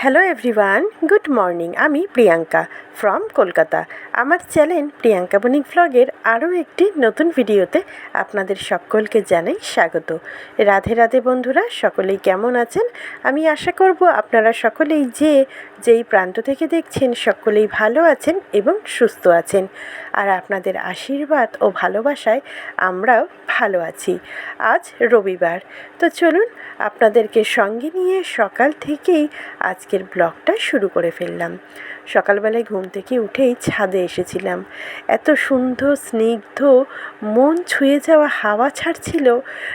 Hello everyone good morning আমি Priyanka from Kolkata. আমার channel Priyanka বণিক ভ্লগের আরও একটি নতুন ভিডিওতে আপনাদের সকলকে জানাই স্বাগত। রাধে রাধে বন্ধুরা, সকলেই কেমন আছেন? আমি আশা করব আপনারা সকলেই যে যেই প্রান্ত থেকে দেখছেন, সকলেই ভালো আছেন এবং সুস্থ আছেন। আর আপনাদের আশীর্বাদ ও ভালোবাসায় আমরাও ভালো আছি। আজ রবিবার, তো চলুন আপনাদেরকে সঙ্গে নিয়ে সকাল থেকেই আজকের ব্লগটা শুরু করে ফেললাম। সকালবেলায় ঘুম থেকে উঠেই ছাদে এসেছিলাম। এত সুন্দর, স্নিগ্ধ, মন ছুঁয়ে যাওয়া হাওয়া ছাড়ছিল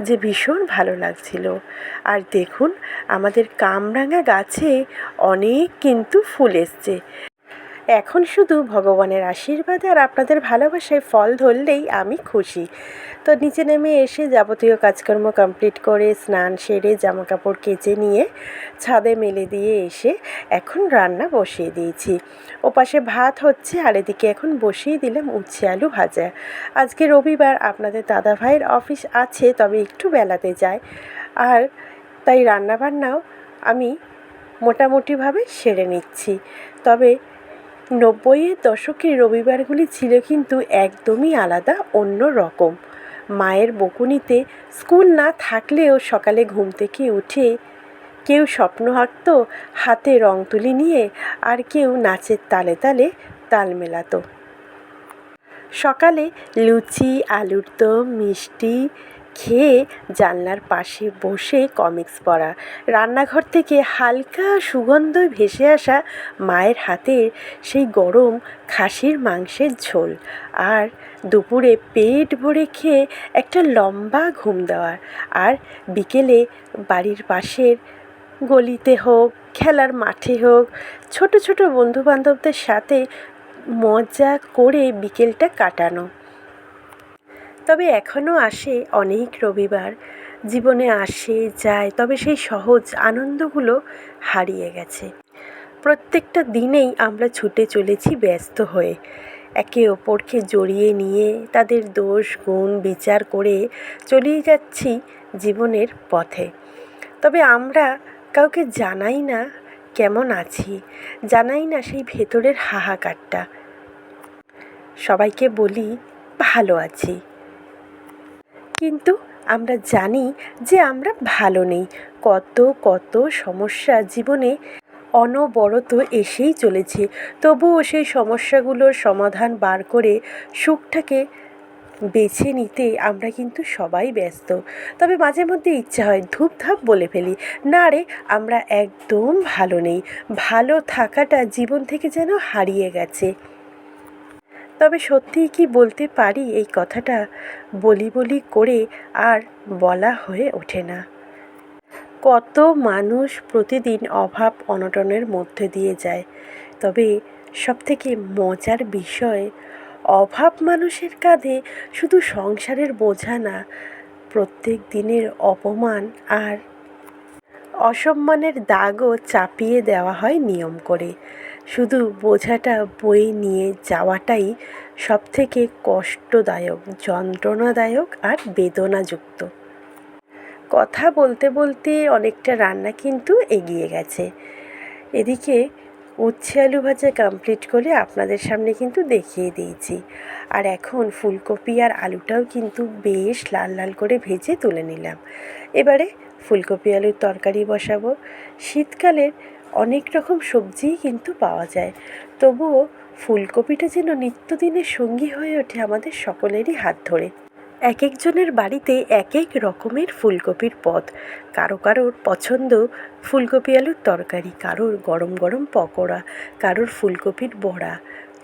যে ভীষণ ভালো লাগছিল। আর দেখুন, আমাদের কামরাঙা গাছে অনেক কিন্তু ফুল এসছে। এখন শুধু ভগবানের আশীর্বাদে আর আপনাদের ভালোবাসায় ফল ধরলেই আমি খুশি। তো নিচে নেমে এসে যাবতীয় কাজকর্ম কমপ্লিট করে স্নান সেরে জামা কাপড় কেচে নিয়ে ছাদে মেলে দিয়ে এসে এখন রান্না বসিয়ে দিয়েছি। ওপাশে ভাত হচ্ছে আর এদিকে এখন বসিয়ে দিলাম উচ্ছে আলু ভাজা। আজকে রবিবার, আপনাদের দাদা ভাইয়ের অফিস আছে, তবে একটু বেলাতে যায়। আর তাই রান্নাবান্নাও আমি মোটামুটিভাবে সেরে নিচ্ছি। তবে নব্বইয়ের দশকের রবিবারগুলি ছিল কিন্তু একদমই আলাদা, অন্য রকম। মায়ের বকুনিতে স্কুল না থাকলেও সকালে ঘুম থেকে উঠে কেউ স্বপ্ন আঁকত হাতে রং তুলি নিয়ে আর কেউ নাচের তালে তালে তাল মেলাতো। সকালে লুচি, আলুর দম, মিষ্টি খেয়ে জানলার পাশে বসে কমিক্স পড়া। রান্নাঘর থেকে হালকা সুগন্ধ ভেসে আসা মায়ের হাতের সেই গরম খাসির মাংসের ঝোল। আর দুপুরে পেট ভরে খেয়ে একটা লম্বা ঘুম দেওয়া। আর বিকেলে বাড়ির পাশের গলিতে হোক, খেলার মাঠে হোক, ছোট ছোট বন্ধুবান্ধবদের সাথে মজা করে বিকেলটা কাটানো। তবে এখনও আসে অনেক রবিবার। জীবনে আসে, যায়, তবে সেই সহজ আনন্দগুলো হারিয়ে গেছে। প্রত্যেকটা দিনেই আমরা ছুটে চলেছি ব্যস্ত হয়ে। একে অপরকে জড়িয়ে নিয়ে তাদের দোষ, গুণ, বিচার করে চলেই যাচ্ছি জীবনের পথে। তবে আমরা কাউকে জানাই না কেমন আছি, জানাই না সেই ভেতরের হাহাকারটা। সবাইকে বলি, ভালো আছি। কিন্তু আমরা জানি যে আমরা ভালো নেই। কত কত সমস্যা জীবনে অনবরত এসেই চলেছে। তবুও সেই সমস্যাগুলোর সমাধান বার করে সুখটাকে বেছে নিতে আমরা কিন্তু সবাই ব্যস্ত। তবে মাঝে মধ্যে ইচ্ছা হয় ধূপধাপ বলে ফেলি, না রে, আমরা একদম ভালো নেই। ভালো থাকাটা জীবন থেকে যেন হারিয়ে গেছে। তবে সত্যিই কি বলতে পারি এই কথাটা বলি বলি করে আর বলা হয়ে ওঠে না। কত মানুষ প্রতিদিন অভাব অনটনের মধ্যে দিয়ে যায়। তবে সবথেকে মজার বিষয়, অভাব মানুষের কাঁধে শুধু সংসারের বোঝা না, প্রত্যেক দিনের অপমান আর অসম্মানের দাগও চাপিয়ে দেওয়া হয় নিয়ম করে। শুধু বোঝাটা বয়ে নিয়ে যাওয়াটাই সবথেকে কষ্টদায়ক, যন্ত্রণাদায়ক আর বেদনাযুক্ত। কথা বলতে বলতে অনেকটা রান্না কিন্তু এগিয়ে গেছে। এদিকে উচ্ছে আলু ভাজা কমপ্লিট করে আপনাদের সামনে কিন্তু দেখিয়ে দিয়েছি। আর এখন ফুলকপি আর আলুটাও কিন্তু বেশ লাল লাল করে ভেজে তুলে নিলাম। এবারে ফুলকপি আলুর তরকারি বসাবো। শীতকালের অনেক রকম সবজিই কিন্তু পাওয়া যায়। তবুও ফুলকপিটা যেন নিত্যদিনের সঙ্গী হয়ে ওঠে আমাদের সকলেরই হাত ধরে। এক একজনের বাড়িতে এক এক রকমের ফুলকপির পদ। কারও কারোর পছন্দ ফুলকপি আলুর তরকারি, কারোর গরম গরম পকোড়া, কারোর ফুলকপির বড়া।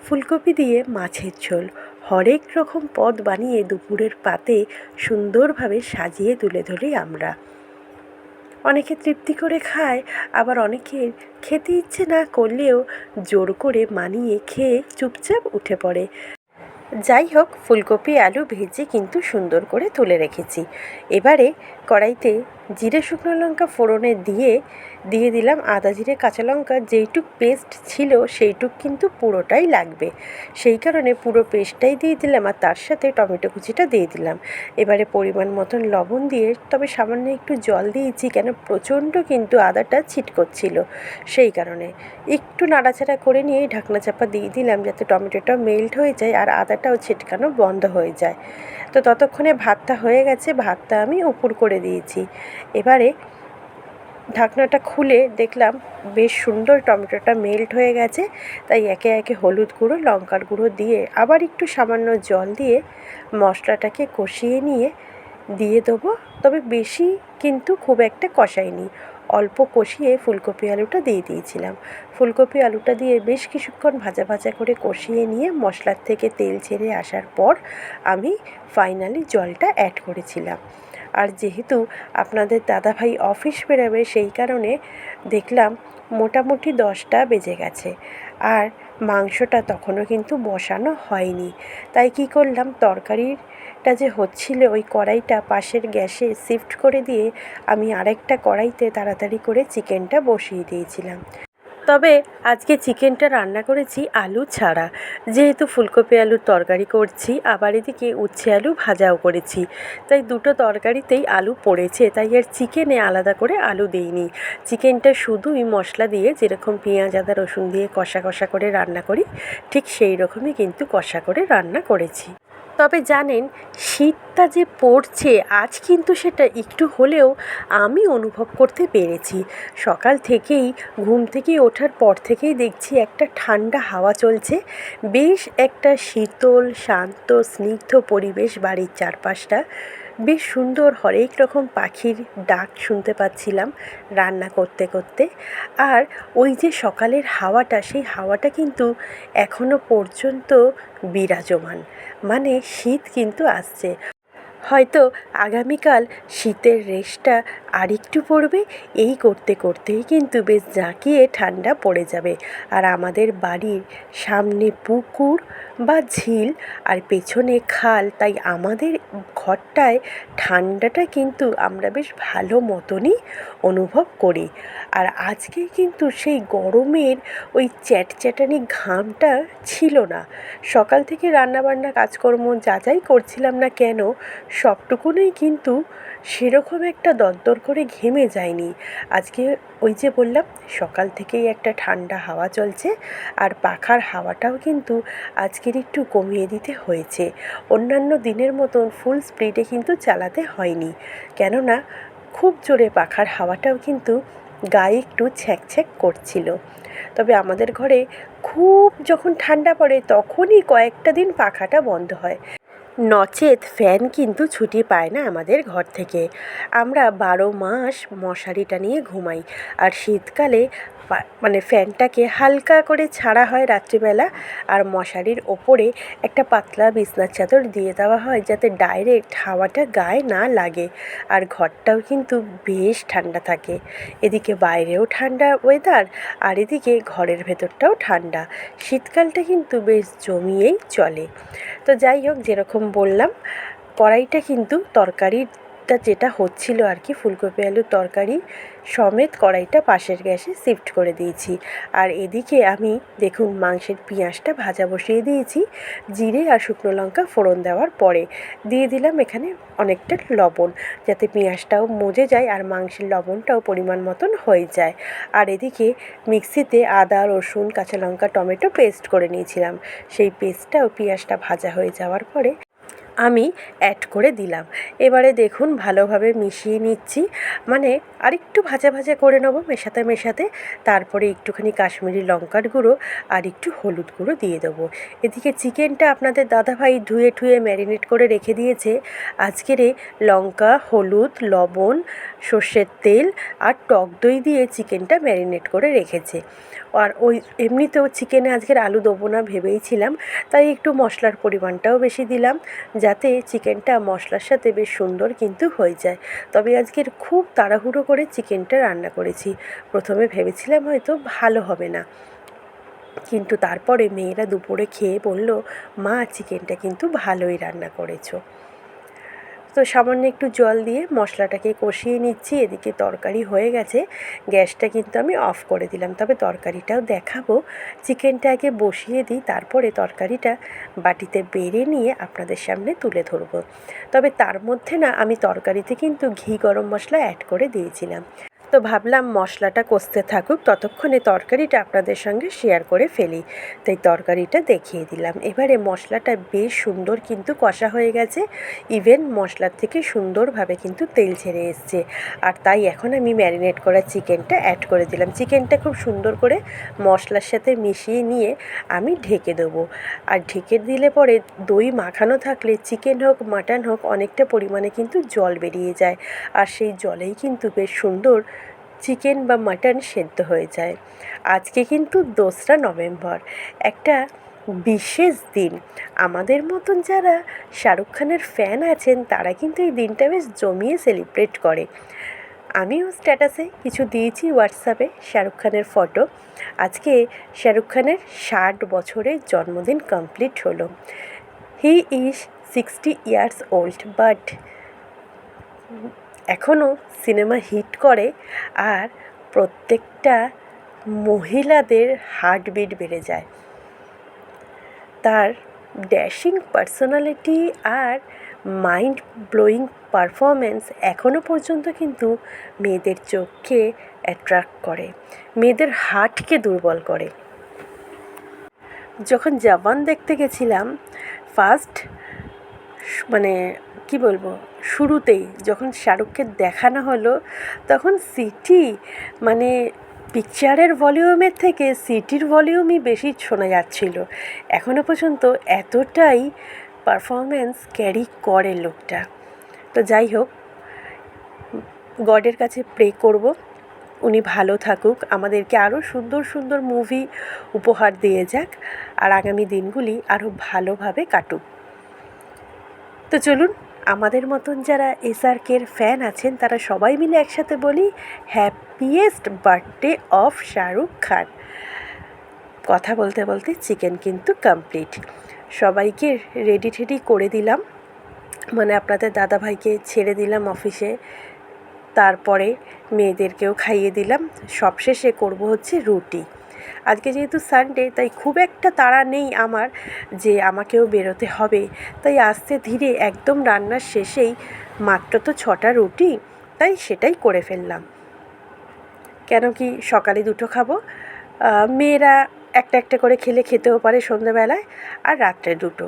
ফুলকপি দিয়ে মাছের ঝোল। হরেক রকম পদ বানিয়ে দুপুরের পাতে সুন্দরভাবে সাজিয়ে তুলে ধরি আমরা। অনেকে তৃপ্তি করে খায়, আবার অনেকের খেতে ইচ্ছে না করলেও জোর করে মানিয়ে খেয়ে চুপচাপ উঠে পড়ে। যাই হোক, ফুলকপি, আলু ভেজে কিন্তু সুন্দর করে তুলে রেখেছি। এবারে কড়াইতে জিরে শুকনো লঙ্কা ফোড়নে দিয়ে দিয়ে দিলাম আদা জিরে, কাঁচা লঙ্কা, যেইটুক পেস্ট ছিল সেইটুক কিন্তু পুরোটাই লাগবে। সেই কারণে পুরো পেস্টটাই দিয়ে দিলাম আর তার সাথে টমেটো কুচিটা দিয়ে দিলাম। এবারে পরিমাণ মতন লবণ দিয়ে, তবে সামান্য একটু জল দিয়েছি কেন প্রচণ্ড কিন্তু আদাটা ছিটকচ্ছিল সেই কারণে একটু নাড়াচাড়া করে নিয়ে ঢাকনা চাপা দিয়ে দিলাম যাতে টমেটোটা মেল্ট হয়ে যায় আর আদাটাও ছিটকানো বন্ধ হয়ে যায়। তো ততক্ষণে ভাতটা হয়ে গেছে, ভাতটা আমি উপর করে দিয়েছি। এবারে ঢাকনাটা খুলে দেখলাম বেশ সুন্দর টমেটোটা মেল্ট হয়ে গেছে, তাই একে একে হলুদ গুঁড়ো, লঙ্কার গুঁড়ো দিয়ে আবার একটু সামান্য জল দিয়ে মশলাটাকে কষিয়ে নিয়ে দিয়ে দেবো। তবে বেশি কিন্তু খুব একটা কষাইনি। অল্প কষিয়ে ফুলকপি আলুটা দিয়ে দিয়েছিলাম। ফুলকপি আলুটা দিয়ে বেশ কিছুক্ষণ ভাজা ভাজা করে কষিয়ে নিয়ে মশলার থেকে তেল ছেড়ে আসার পর আমি ফাইনালি জলটা অ্যাড করেছিলাম। আর যেহেতু আপনাদের দাদাভাই অফিস বেরোবে সেই কারণে দেখলাম মোটামুটি দশটা বেজে গেছে। আর মাংসটা তখনও কিন্তু বসানো হয়নি। তাই কী করলাম, তরকারিটা যে হচ্ছিল ওই কড়াইটা পাশের গ্যাসে শিফট করে দিয়ে আমি আরেকটা কড়াইতে তাড়াতাড়ি করে চিকেনটা বসিয়ে দিয়েছিলাম। তবে আজকে চিকেনটা রান্না করেছি আলু ছাড়া। যেহেতু ফুলকপি আলুর তরকারি করছি, আবার এদিকে উচ্ছে আলু ভাজাও করেছি। তাই দুটো তরকারিতেই আলু পড়েছে, তাই আর চিকেনে আলাদা করে আলু দিইনি। চিকেনটা শুধুই মশলা দিয়ে, যেরকম পেঁয়াজ, আদা, রসুন দিয়ে কষা কষা করে রান্না করি, ঠিক সেই রকমই কিন্তু কষা করে রান্না করেছি। তবে জানেন, শীতটা যে পড়ছে, আজ কিন্তু সেটা একটু হলেও আমি অনুভব করতে পেরেছি। সকাল থেকেই, ঘুম থেকে ওঠার পর থেকেই দেখছি একটা ঠান্ডা হাওয়া চলছে। বেশ একটা শীতল, শান্ত, স্নিগ্ধ পরিবেশ বাড়ির চারপাশটা। বেশ সুন্দর হরেক রকম পাখির ডাক শুনতে পাচ্ছিলাম রান্না করতে করতে। আর ওই যে সকালের হাওয়াটা, সেই হাওয়াটা কিন্তু এখনও পর্যন্ত বিরাজমান। মানে শীত কিন্তু আসছে। হয়তো আগামীকাল শীতের রেশটা আরেকটু পড়বে, এই করতে করতেই কিন্তু বেশ জাঁকিয়ে ঠান্ডা পড়ে যাবে। আর আমাদের বাড়ির সামনে পুকুর বা ঝিল আর পেছনে খাল, তাই আমাদের ঘরটায় ঠান্ডাটা কিন্তু আমরা বেশ ভালো মতনই অনুভব করি। আর আজকে কিন্তু সেই গরমের ওই চ্যাটচ্যাটানি ঘামটা ছিল না। সকাল থেকে রান্নাবান্না, কাজকর্ম যা যাই করছিলাম না কেন, সবটুকুনই কিন্তু সেরকম একটা দরদর করে ঘেমে যায়নি। আজকে ওই যে বললাম, সকাল থেকেই একটা ঠান্ডা হাওয়া চলছে আর পাখার হাওয়াটাও কিন্তু আজকের একটু কমিয়ে দিতে হয়েছে। অন্যান্য দিনের মতন ফুল স্পিডে কিন্তু চালাতে হয়নি। কেননা, খুব জোরে পাখার হাওয়াটাও কিন্তু গায়ে একটু ছ্যাঁক ছ্যাঁক করছিল। তবে আমাদের ঘরে খুব যখন ঠান্ডা পড়ে তখনই কয়েকটা দিন পাখাটা বন্ধ হয়। নচেত ফ্যান কিন্তু ছুটি পায় না আমাদের ঘর থেকে। আমরা বারো মাস মশারিটা নিয়ে ঘুমাই, আর শীতকালে মানে ফ্যানটাকে হালকা করে ছাড়া হয় রাত্রিবেলা আর মশারির ওপরে একটা পাতলা বিছনার চাদর দিয়ে দেওয়া হয় যাতে ডাইরেক্ট হাওয়াটা গায়ে না লাগে। আর ঘরটাও কিন্তু বেশ ঠান্ডা থাকে। এদিকে বাইরেও ঠান্ডা ওয়েদার আর এদিকে ঘরের ভেতরটাও ঠান্ডা। শীতকালটা কিন্তু বেশ জমিয়েই চলে। তো যাই হোক, যেরকম বললাম, কড়াইটা কিন্তু তরকারির টা যেটা হচ্ছিল আর কি, ফুলকপি আলুর তরকারি সমেত কড়াইটা পাশের গ্যাসে শিফট করে দিয়েছি। আর এদিকে আমি দেখুন মাংসের পেঁয়াজটা ভাজা বসিয়ে দিয়েছি, জিরে আর শুকনো লঙ্কা ফোড়ন দেওয়ার পরে দিয়ে দিলাম এখানে অনেকটা লবণ যাতে পেঁয়াজটাও মজে যায় আর মাংসের লবণটাও পরিমাণ মতন হয়ে যায়। আর এদিকে মিক্সিতে আদা, রসুন, কাঁচা লঙ্কা, টমেটো পেস্ট করে নিয়েছিলাম। সেই পেস্টটাও পেঁয়াজটা ভাজা হয়ে যাওয়ার পরে আমি অ্যাড করে দিলাম। এবারে দেখুন ভালোভাবে মিশিয়ে নিচ্ছি। মানে আরেকটু ভাজা ভাজা করে নেব, মেশাতে মেশাতে। তারপরে একটুখানি কাশ্মীরি লঙ্কার গুঁড়ো আর একটু হলুদ গুঁড়ো দিয়ে দেবো। এদিকে চিকেনটা আপনাদের দাদাভাই ধুয়ে ঠুয়ে ম্যারিনেট করে রেখে দিয়েছে। আজকেরে লঙ্কা, হলুদ, লবণ, সর্ষের তেল আর টক দই দিয়ে চিকেনটা ম্যারিনেট করে রেখেছে। আর ওই এমনিতেও চিকেনে আজকের আলু দেবো না ভেবেইছিলাম তাই একটু মশলার পরিমাণটাও বেশি দিলাম। যাতে চিকেনটা মশলার সাথে বেশ সুন্দর কিন্তু হয়ে যায়। তবে আজকের খুব তাড়াহুড়ো করে চিকেনটা রান্না করেছি। প্রথমে ভেবেছিলাম হয়তো ভালো হবে না। কিন্তু তারপরে মেয়েরা দুপুরে খেয়ে বলল, মা, চিকেনটা কিন্তু ভালোই রান্না করেছ। তো সামান্য একটু জল দিয়ে মশলাটাকে কষিয়ে নিচ্ছি, এদিকে তরকারি হয়ে গেছে। গ্যাসটা কিন্তু আমি অফ করে দিলাম। তবে তরকারিটাও দেখাবো। চিকেনটা আগে বসিয়ে দিই, তারপরে তরকারিটা বাটিতে বেড়ে নিয়ে আপনাদের সামনে তুলে ধরবো। তবে তার মধ্যে না, আমি তরকারিতে কিন্তু ঘি গরম মশলা অ্যাড করে দিয়েছিলাম। তো ভাবলাম মশলাটা কষতে থাকুক, ততক্ষণে তরকারিটা আপনাদের সঙ্গে শেয়ার করে ফেলি। তাই তরকারিটা দেখিয়ে দিলাম। এবারে মশলাটা বেশ সুন্দর কিন্তু কষা হয়ে গেছে। ইভেন মশলার থেকে সুন্দরভাবে কিন্তু তেল ছেড়ে এসছে। আর তাই এখন আমি ম্যারিনেট করা চিকেনটা অ্যাড করে দিলাম। চিকেনটা খুব সুন্দর করে মশলার সাথে মিশিয়ে নিয়ে আমি ঢেকে দেবো। আর ঢেকে দিলে পরে দই মাখানো থাকলে চিকেন হোক মাটন হোক, অনেকটা পরিমাণে কিন্তু জল বেরিয়ে যায়। আর সেই জলেই কিন্তু বেশ সুন্দর চিকেন বা মাটন সেদ্ধ হয়ে যায়। আজকে কিন্তু দোসরা নভেম্বর, একটা বিশেষ দিন। আমাদের মতন যারা শাহরুখ খানের ফ্যান আছেন, তারা কিন্তু এই দিনটা বেশ জমিয়ে সেলিব্রেট করে। আমিও স্ট্যাটাসে কিছু দিয়েছি হোয়াটসঅ্যাপে শাহরুখ খানের ফটো আজকে শাহরুখ খানের ষাট বছরের জন্মদিন কমপ্লিট হলো। He is sixty years old but এখনও সিনেমা হিট করে আর প্রত্যেকটা মহিলাদের হার্টবিট বেড়ে যায়। তার ড্যাশিং পার্সোনালিটি আর মাইন্ড ব্লোয়িং পারফরমেন্স এখনও পর্যন্ত কিন্তু মেয়েদের চোখকে অ্যাট্রাক্ট করে, মেয়েদের হার্টকে দুর্বল করে। যখন জওয়ান দেখতে গেছিলাম, ফার্স্ট মানে কি বলব, শুরুতেই যখন শাহরুখকে দেখানো হলো, তখন সিটি মানে পিকচারের ভলিউমের থেকে সিটির ভলিউমই বেশি শোনা যাচ্ছিল। এখনও পর্যন্ত এতটাই পারফরমেন্স ক্যারি করে লোকটা। তো যাই হোক, গডের কাছে প্রে করব, উনি ভালো থাকুক, আমাদেরকে আরও সুন্দর সুন্দর মুভি উপহার দিয়ে যাক, আর আগামী দিনগুলি আরও ভালোভাবে কাটুক। তো চলুন আমাদের মতন যারা এসআরকের ফ্যান আছেন, তারা সবাই মিলে একসাথে বলি happiest birthday of Shahrukh Khan কথা বলতে বলতে চিকেন কিন্তু কমপ্লিট সবাইকে রেডি টেডি করে দিলাম। মানে আপনাদের দাদাভাইকে ছেড়ে দিলাম অফিসে তারপরে মেয়েদেরকেও খাইয়ে দিলাম। সবশেষে করব হচ্ছে রুটি। আজকে যেহেতু সানডে তাই খুব একটা তাড়া নেই আমার যে আমাকেও বেরোতে হবে। তাই আস্তে ধীরে একদম রান্নার শেষেই মাত্র তো ছটা রুটি, তাই সেটাই করে ফেললাম। কেন কি সকালে দুটো খাব? মেয়েরা একটা একটা করে খেলে খেতেও পারে সন্ধ্যেবেলায়, আর রাত্রে দুটো।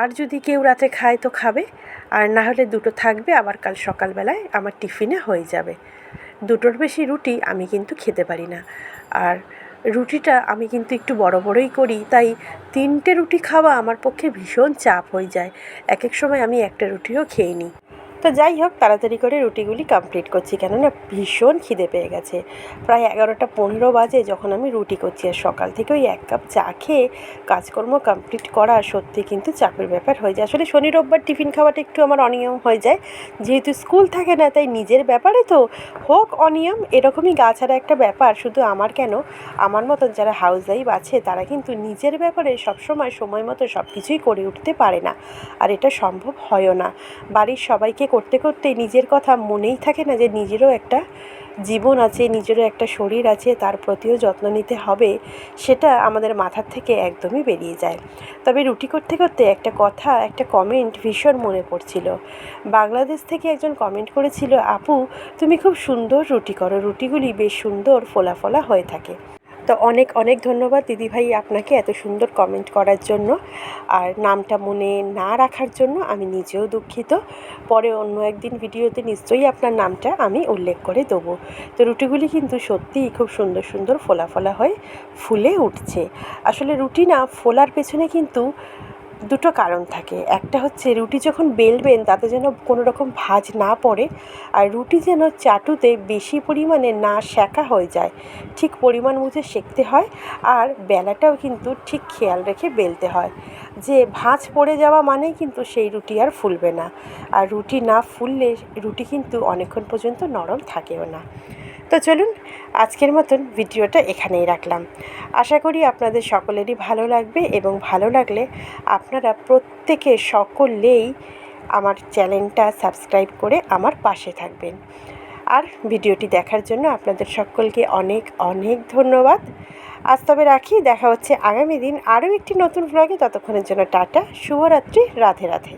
আর যদি কেউ রাতে খায় তো খাবে, আর না হলে দুটো থাকবে, আবার কাল সকালবেলায় আমার টিফিনে হয়ে যাবে। দুটোর বেশি রুটি আমি কিন্তু খেতে পারি না। আর রুটিটা আমি কিন্তু একটু বড় বড়ই করি, তাই তিনটে রুটি খাওয়া আমার পক্ষে ভীষণ চাপ হয়ে যায়। এক এক সময় আমি একটা রুটিও খেয়ে নিই। তো যাই হোক, তাড়াতাড়ি করে রুটিগুলি কমপ্লিট করছি, কেননা ভীষণ খিদে পেয়ে গেছে। প্রায় এগারোটা পনেরো বাজে যখন আমি রুটি করছি, আর সকাল থেকে ওই এক কাপ চা খেয়ে কাজকর্ম কমপ্লিট করা সত্যি কিন্তু চাপের ব্যাপার হয়ে যায়। আসলে শনি, রোববার টিফিন খাওয়াটা একটু আমার অনিয়ম হয়ে যায়। যেহেতু স্কুল থাকে না, তাই নিজের ব্যাপারে তো হোক অনিয়ম, এরকমই গা ছাড়া একটা ব্যাপার। শুধু আমার কেন, আমার মতন যারা হাউস ওয়াইফ আছে, তারা কিন্তু নিজের ব্যাপারে সবসময় সময় মতো সব কিছুই করে উঠতে পারে না। আর এটা সম্ভব হয়ও না। বাড়ির সবাইকে করতে করতে নিজের কথা মনেই থাকে না যে নিজেরও একটা জীবন আছে, নিজেরও একটা শরীর আছে, তার প্রতিও যত্ন নিতে হবে, সেটা আমাদের মাথার থেকে একদমই বেরিয়ে যায়। তবে রুটি করতে করতে একটা কথা, একটা কমেন্ট ভীষণ মনে পড়ছিল। বাংলাদেশ থেকে একজন কমেন্ট করেছিল, আপু, তুমি খুব সুন্দর রুটি করো। রুটিগুলি বেশ সুন্দর ফোলা ফোলা হয়ে থাকে। তো অনেক অনেক ধন্যবাদ দিদিভাই আপনাকে এত সুন্দর কমেন্ট করার জন্য। আর নামটা মনে না রাখার জন্য আমি নিজেও দুঃখিত। পরে অন্য একদিন ভিডিওতে নিশ্চয়ই আপনার নামটা আমি উল্লেখ করে দেবো। তো রুটিগুলি কিন্তু সত্যিই খুব সুন্দর সুন্দর, ফোলা ফোলা হয়ে, ফুলে উঠছে। আসলে রুটি না, ফোলার পেছনে কিন্তু দুটো কারণ থাকে। একটা হচ্ছে রুটি যখন বেলবেন, তাতে যেন কোনো রকম ভাঁজ না পড়ে, আর রুটি যেন চাটুতে বেশি পরিমাণে না সেঁকা হয়ে যায়, ঠিক পরিমাণ বুঝে সেঁকতে হয়, আর বেলাটাও কিন্তু ঠিক খেয়াল রেখে বেলতে হয়। যে ভাঁজ পড়ে যাওয়া মানেই কিন্তু সেই রুটি আর ফুলবে না। আর রুটি না ফুললে রুটি কিন্তু অনেকক্ষণ পর্যন্ত নরম থাকেও না। তো চলুন, আজকের মতন ভিডিওটা এখানেই রাখলাম। আশা করি আপনাদের সকলেরই ভালো লাগবে এবং ভালো লাগলে আপনারা প্রত্যেকে সকলেই আমার চ্যানেলটা সাবস্ক্রাইব করে আমার পাশে থাকবেন। আর ভিডিওটি দেখার জন্য আপনাদের সকলকে অনেক অনেক ধন্যবাদ। আজ তবে রাখি, দেখা হচ্ছে আগামী দিন আরও একটি নতুন ব্লগে ততক্ষণের জন্য টাটা, শুভরাত্রি, রাধে রাধে।